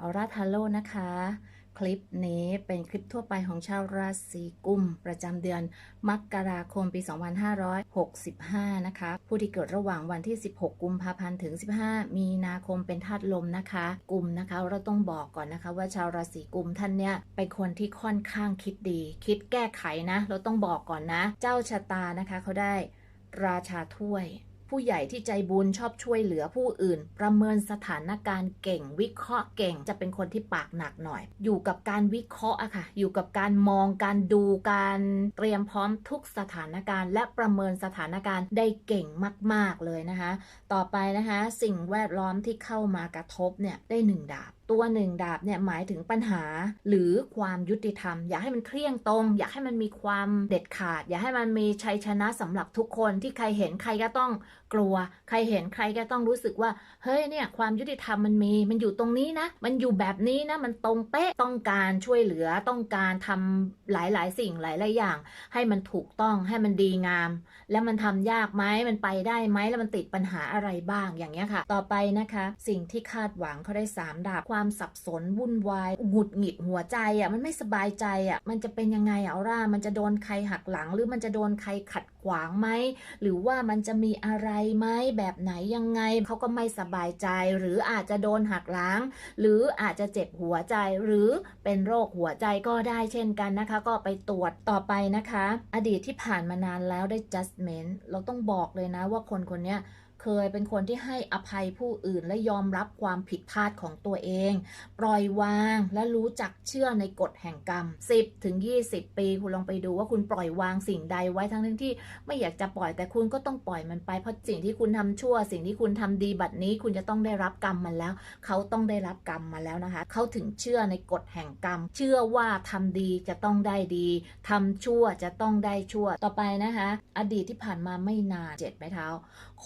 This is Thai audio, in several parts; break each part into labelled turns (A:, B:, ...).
A: ออร่าทาโร่นะคะ คลิปนี้เป็นคลิปทั่วไปของชาวราศีกุม ประจำเดือนมกราคมปี 2565 นะคะ ผู้ที่เกิดระหว่างวันที่ 16 กุมภาพันธ์ถึง 15 มีนาคมเป็นธาตุลมนะคะกุมนะคะเราต้องบอกก่อนนะคะว่าชาวราศีกุมท่านเนี่ยเป็นคนที่ค่อนข้างคิดดี คิดแก้ไขนะ เราต้องบอกก่อนนะ เจ้าชะตานะคะเขาได้ราชาถ้วย ผู้ใหญ่ที่ใจบุญชอบช่วยเหลือผู้อื่น ประเมินสถานการณ์เก่ง วิเคราะห์เก่งจะเป็นคนที่ปากหนักหน่อย อยู่กับการวิเคราะห์อะค่ะ อยู่กับการมองการดูการเตรียมพร้อมทุกสถานการณ์ และประเมินสถานการณ์ได้เก่งมาก ๆเลยนะคะ ต่อไปนะคะ สิ่งแวดล้อมที่เข้ามากระทบเนี่ยได้หนึ่งดาบ ตัวหนึ่งดาบเนี่ยหมายถึงปัญหา หรือความยุติธรรม อยากให้มันเครี่ยงตรง อยากให้มันมีความเด็ดขาด อยากให้มันมีชัยชนะสำหรับทุกคนที่ใครเห็นใครก็ต้องกลัว ใครเห็นใครก็ต้องรู้สึกว่า เฮ้ยเนี่ยความยุติธรรมมันมี มันอยู่ตรงนี้นะ มันอยู่แบบนี้นะ มันตรงเป๊ะ ต้องการช่วยเหลือ ต้องการทำหลายๆ สิ่งหลายๆอย่าง ให้มันถูกต้อง ให้มันดีงาม แล้วมันทำยากไหมมันไปได้ไหมแล้วมันติดปัญหาอะไรบ้าง อย่างเงี้ยค่ะ ต่อไปนะคะ สิ่งที่คาดหวังเขาได้สามดาบ ความสับสนวุ่นวาย หงุดหงิดหัวใจอะ มันไม่สบายใจอะ มันจะเป็นยังไงอะเอร่า มันจะโดนใครหักหลัง หรือมันจะโดนใครขัดขวางไหมหรือว่ามันจะมีอะไรไหมแบบไหนยังไงเขาก็ไม่สบายใจ หรืออาจจะโดนหักหลังหรืออาจจะเจ็บหัวใจ หรือเป็นโรคหัวใจก็ได้เช่นกันนะคะ ก็ไปตรวจต่อไปนะคะ อดีตที่ผ่านมานานแล้วได้ j u s t m e n t เราต้องบอกเลยนะว่าคนคนนี้ เคยเป็นคนที่ให้อภัยผู้อื่นและยอมรับความผิดพลาดของตัวเอง ปล่อยวางและรู้จักเชื่อในกฎแห่งกรรม 10ถึง20 ปี คุณลองไปดูว่าคุณปล่อยวางสิ่งใดไว้ทั้งที่ไม่อยากจะปล่อยแต่คุณก็ต้องปล่อยมันไป เพราะสิ่งที่คุณทำชั่ว สิ่งที่คุณทำดีบัดนี้ คุณจะต้องได้รับกรรมมันแล้ว เขาต้องได้รับกรรมมาแล้วนะคะ เขาถึงเชื่อในกฎแห่งกรรม เชื่อว่าทำดีจะต้องได้ดีทำชั่วจะต้องได้ชั่วต่อไปนะคะ อดีตที่ผ่านมาไม่นานเจ็ดไม้เท้า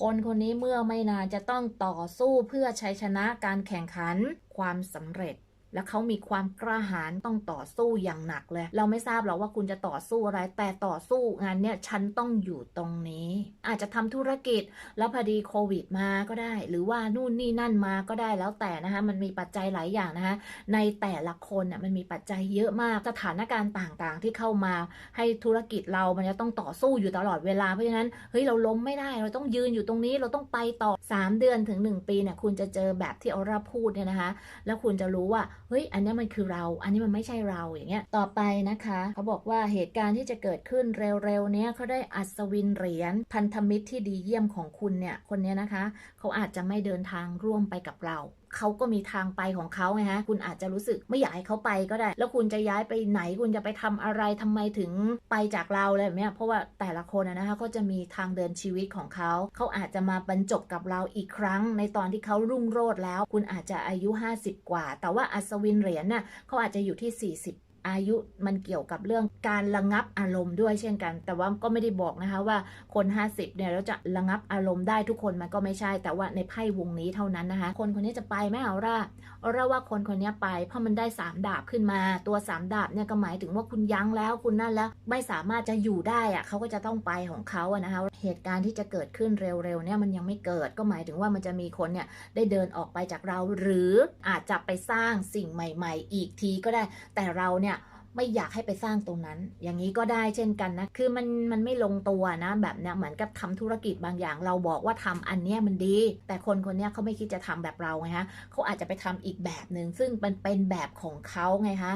A: คนคนนี้เมื่อไม่นานจะต้องต่อสู้เพื่อชัยชนะการแข่งขันความสำเร็จ และเขามีความกล้าหาญต้องต่อสู้อย่างหนักเลย เราไม่ทราบหรอกว่าคุณจะต่อสู้อะไร แต่ต่อสู้งานเนี่ยฉันต้องอยู่ตรงนี้ อาจจะทำธุรกิจแล้วพอดีโควิดมาก็ได้ หรือว่านู่นนี่นั่นมาก็ได้แล้วแต่นะคะมันมีปัจจัยหลายอย่างนะคะในแต่ละคนน่ะมันมีปัจจัยเยอะมากสถานการณ์ต่างๆ ที่เข้ามาให้ธุรกิจเรามันจะต้องต่อสู้อยู่ตลอดเวลาเพราะฉะนั้นเฮ้ยเราล้มไม่ได้เราต้องยืนอยู่ตรงนี้เราต้องไปต่อ 3 เดือนถึง 1 ปีเนี่ยคุณจะเจอแบบที่ออร่าพูดเนี่ยนะคะ แล้วคุณจะรู้ว่า ฮ้ยอันนี้มันคือเรา อันนี้มันไม่ใช่เราอย่างเงี้ยต่อไปนะคะเขาบอกว่าเหตุการณ์ที่จะเกิดขึ้นเร็วๆเนี้ยเขาได้อัศวินเหรียญพันธมิตรที่ดีเยี่ยมของคุณเนี่ยคนเนี้ยนะคะ เขาอาจจะไม่เดินทางร่วมไปกับเรา เขาก็มีทางไปของเขาไงฮะคุณอาจจะรู้สึกไม่อยากให้เขาไปก็ได้ แล้วคุณจะย้ายไปไหนคุณจะไปทำอะไรทำไมถึงไปจากเราอะไรแบบนี้เพราะว่าแต่ละคนนะคะก็จะมีทางเดินชีวิตของเขา เขาอาจจะมาบรรจบกับเราอีกครั้ง ในตอนที่เขารุ่งโรจน์แล้ว คุณอาจจะอายุ 50 กว่า แต่ว่าอัศวินเหรียญน่ะเขาอาจจะอยู่ที่ 40 อายุมันเกี่ยวกับเรื่องการระงับอารมณ์ด้วยเช่นกัน แต่ว่าก็ไม่ได้บอกนะคะว่าคน 50เนี่ยแล้วจะระงับอารมณ์ได้ทุกคนมันก็ไม่ใช่ แต่ว่าในไพ่วงนี้เท่านั้นนะคะ คนคนนี้จะไปไหมเอาล่ะเอาล่ะว่าคนคนนี้ไป เพราะมันได้ 3 ดาบขึ้นมา ตัว 3 ดาบเนี่ยก็หมายถึงว่าคุณยั้งแล้วคุณนั่นแล้วไม่สามารถจะอยู่ได้อะเขาก็จะต้องไปของเขาอะนะคะเหตุการณ์ที่จะเกิดขึ้นเร็วๆเนี่ยมันยังไม่เกิดก็หมายถึงว่ามันจะมีคนเนี่ยได้เดินออกไปจากเรา หรืออาจจะไปสร้างสิ่งใหม่ ๆ อีกทีก็ได้แต่เราเนี่ย ไม่อยากให้ไปสร้างตรงนั้น อย่างนี้ก็ได้เช่นกันนะ คือมันมันไม่ลงตัวนะ แบบเนี้ยเหมือนกับทำธุรกิจบางอย่าง เราบอกว่าทำอันเนี้ยมันดี แต่คนคนเนี้ยเขาไม่คิดจะทำแบบเราไงฮะเขาอาจจะไปทำอีกแบบหนึ่งซึ่งมันเป็นแบบของเขาไงฮะ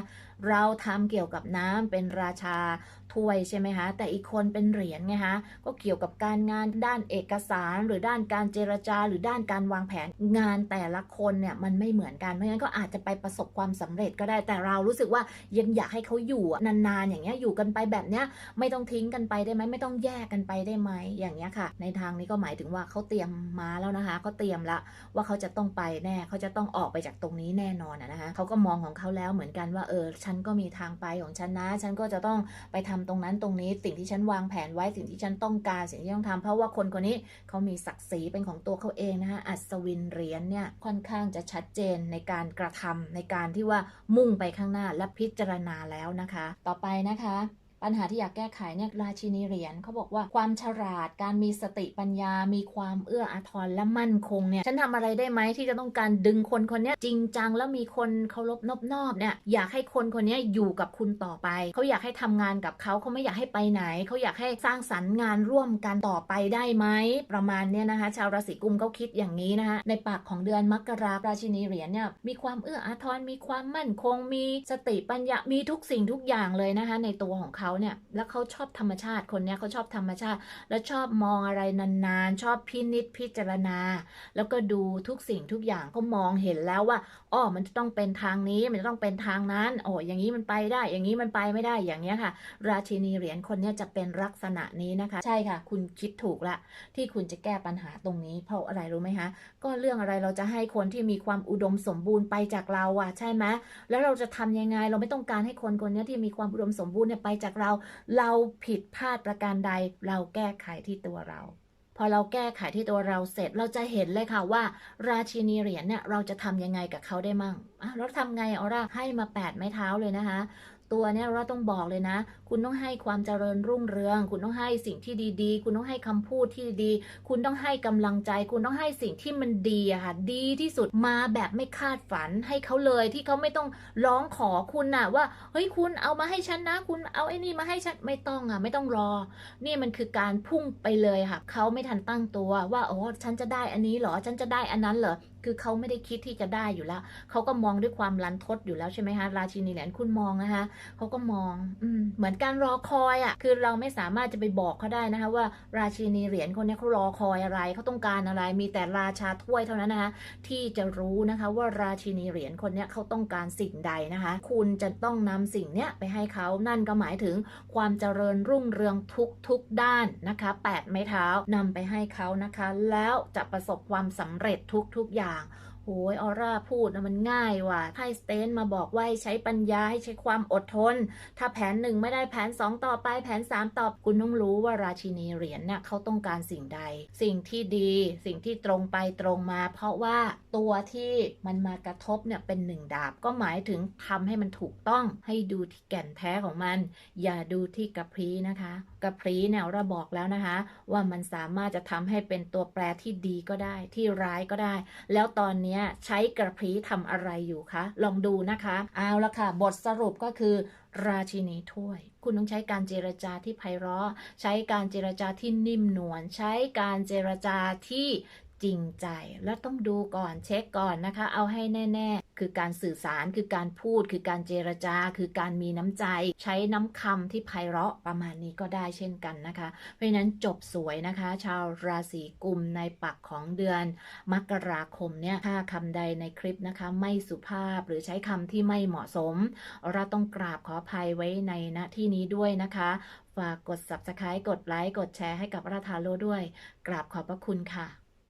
A: เราทำเกี่ยวกับน้ำเป็นราชาถ้วยใช่ไหมคะ แต่อีกคนเป็นเหรียญไงคะก็เกี่ยวกับการงานด้านเอกสาร หรือด้านการเจรจา หรือด้านการวางแผนงานแต่ละคนเนี่ยมันไม่เหมือนกันเพราะงั้นก็อาจจะไปประสบความสำเร็จก็ได้แต่เรารู้สึกว่ายังอยากให้เขาอยู่นานๆอย่างเงี้ยอยู่กันไปแบบเนี้ยไม่ต้องทิ้งกันไปได้ไหมไม่ต้องแยกกันไปได้ไหมอย่างเงี้ยค่ะ ในทางนี้ก็หมายถึงว่าเขาเตรียมมาแล้วนะคะเขาเตรียมละว่าเขาจะต้องไปแน่เขาจะต้องออกไปจากตรงนี้แน่นอนนะคะเขาก็มองของเขาแล้วเหมือนกันว่าเออฉันก็มีทางไปของฉันนะ ฉันก็จะต้องไปทำตรงนั้นตรงนี้ สิ่งที่ฉันวางแผนไว้ สิ่งที่ฉันต้องการ สิ่งที่ต้องทำเพราะว่าคนคนนี้เขามีศักดิ์ศรีเป็นของตัวเขาเองนะคะอัศวินเหรียญเนี่ยค่อนข้างจะชัดเจนในการกระทำในการที่ว่ามุ่งไปข้างหน้าและพิจารณาแล้วนะคะ ต่อไปนะคะ ปัญหาที่อยากแก้ไขเนี่ยราชินีเหรียญเขาบอกว่าความฉลาดการมีสติปัญญา มีความเอื้ออาทรและมั่นคงเนี่ยฉันทำอะไรได้ไหมที่จะต้องการดึงคนคนนี้จริงจังแล้วมีคนเคารพนอบนอบเนี่ยอยากให้คนคนนี้อยู่กับคุณต่อไป เขาอยากให้ทำงานกับเขาเขาไม่อยากให้ไปไหน เขาอยากให้สร้างสรรค์งานร่วมกันต่อไปได้ไหมประมาณเนี้ยนะคะ ชาวราศีกุมเขาคิดอย่างนี้นะคะในปากของเดือนมกราราชินีเหรียญเนี่ยมีความเอื้ออาทรมีความมั่นคง มีสติปัญญามีทุกสิ่งทุกอย่างเลยนะคะในตัวของเขาเนี่ย แล้วเขาชอบธรรมชาติคนเนี้ยเขาชอบธรรมชาติ แล้วชอบมองอะไรนานๆ ชอบพินิจพิจารณา แล้วก็ดูทุกสิ่งทุกอย่างก็มองเห็นแล้วว่าอ๋อมันจะต้องเป็นทางนี้มันจะต้องเป็นทางนั้นโอ้อย่างนี้มันไปได้ อย่างนี้มันไปไม่ได้อย่างเนี้ยค่ะ ราชินีเหรียญคนเนี้ยจะเป็นลักษณะนี้นะคะ ใช่ค่ะ คุณคิดถูกละที่คุณจะแก้ปัญหาตรงนี้ เพราะอะไรรู้ไหมคะก็เรื่องอะไรเราจะให้คนที่มีความอุดมสมบูรณ์ไปจากเราอะใช่ไหมแล้วเราจะทำยังไงเราไม่ต้องการให้คนคนนี้ที่มีความอุดมสมบูรณ์เนี่ยไปจากเรา เราผิดพลาดประการใด เราแก้ไขที่ตัวเรา พอเราแก้ไขที่ตัวเราเสร็จเราจะเห็นเลยค่ะว่า ราชินีเหรียญเนี่ยเราจะทำยังไงกับเขาได้มั่งอะเราทำไงออร่าให้มาแปดไม้เท้าเลยนะคะ ตัวเนี่ยเราต้องบอกเลยนะ คุณต้องให้ความเจริญรุ่งเรือง คุณต้องให้สิ่งที่ดีๆ คุณต้องให้คำพูดที่ดี คุณต้องให้กำลังใจ คุณต้องให้สิ่งที่มันดีอะค่ะดีที่สุดมาแบบไม่คาดฝันให้เขาเลยที่เขาไม่ต้องร้องขอคุณน่ะว่าเฮ้ยคุณเอามาให้ฉันนะ คุณเอาไอ้นี่มาให้ฉันไม่ต้องอะไม่ต้องรอ นี่มันคือการพุ่งไปเลยค่ะเขาไม่ทันตั้งตัวว่าโอ้ฉันจะได้อันนี้หรอฉันจะได้อันนั้นเหรอ คือเขาไม่ได้คิดที่จะได้อยู่แล้วเขาก็มองด้วยความรันทดอยู่แล้วใช่ไหมคะราชินีเหรียญคุณมองนะคะเขาก็มองอืเหมือนการรอคอยอะ่ะคือเราไม่สามารถจะไปบอกเขาได้นะคะว่าราชินีเหรียญคนนี้เขารอคอยอะไรเขาต้องการอะไร มีแต่ราชาถ้วยเท่านั้นนะคะที่จะรู้นะคะว่าราชินีเหรียญคนนี้เขาต้องการสิ่งใดนะคะ คุณจะต้องนำสิ่งเนี้ยไปให้เขานั่นก็หมายถึงความเจริญรุ่งเรืองทุกทุกๆด้านนะคะแปดไม้เท้านำไปให้เขานะคะ แล้วจะประสบความสำเร็จทุกๆอย่าง啦。 โอ้ยออร่าพูดนะมันง่ายว่ะไพ่สเตนมาบอกว่าให้ใช้ปัญญาให้ใช้ความอดทน ถ้าแผนหนึ่งไม่ได้แผน 2 ต่อไปแผน 3 ต่อคุณต้องรู้ว่าราชินีเหรียญเนี่ยเขาต้องการสิ่งใด สิ่งที่ดี สิ่งที่ตรงไปตรงมา เพราะว่าตัวที่มันมากระทบเนี่ยเป็นหนึ่งดาบ ก็หมายถึงทำให้มันถูกต้องให้ดูที่แก่นแท้ของมัน อย่าดูที่กระพรีนะคะ กระพรีเนี่ยเราบอกแล้วนะคะ ว่ามันสามารถจะทำให้เป็นตัวแปรที่ดีก็ได้ที่ร้ายก็ได้ แล้วตอนเนี้ใช้กระพรีทำอะไรอยู่คะ ลองดูนะคะ เอาละค่ะ บทสรุปก็คือราชินีถ้วย คุณต้องใช้การเจรจาที่ไพเราะ ใช้การเจรจาที่นิ่มนวล ใช้การเจรจาที่ จริงใจ แล้วต้องดูก่อนเช็คก่อนนะคะ เอาให้แน่ ๆ คือการสื่อสารคือการพูด คือการเจรจา คือการมีน้ำใจ ใช้น้ำคำที่ไพเราะประมาณนี้ก็ได้เช่นกันนะคะ เพราะนั้นจบสวยนะคะ ชาวราศีกุมในปักของเดือน มกราคมเนี่ยถ้าคำใดในคลิปนะคะ ไม่สุภาพหรือใช้คำที่ไม่เหมาะสม เราต้องกราบขออภัยไว้ในณที่นี้ด้วยนะคะฝากกด subscribe กดไลค์ กดแชร์ให้กับราทาโลด้วย กราบขอบพระคุณค่ะ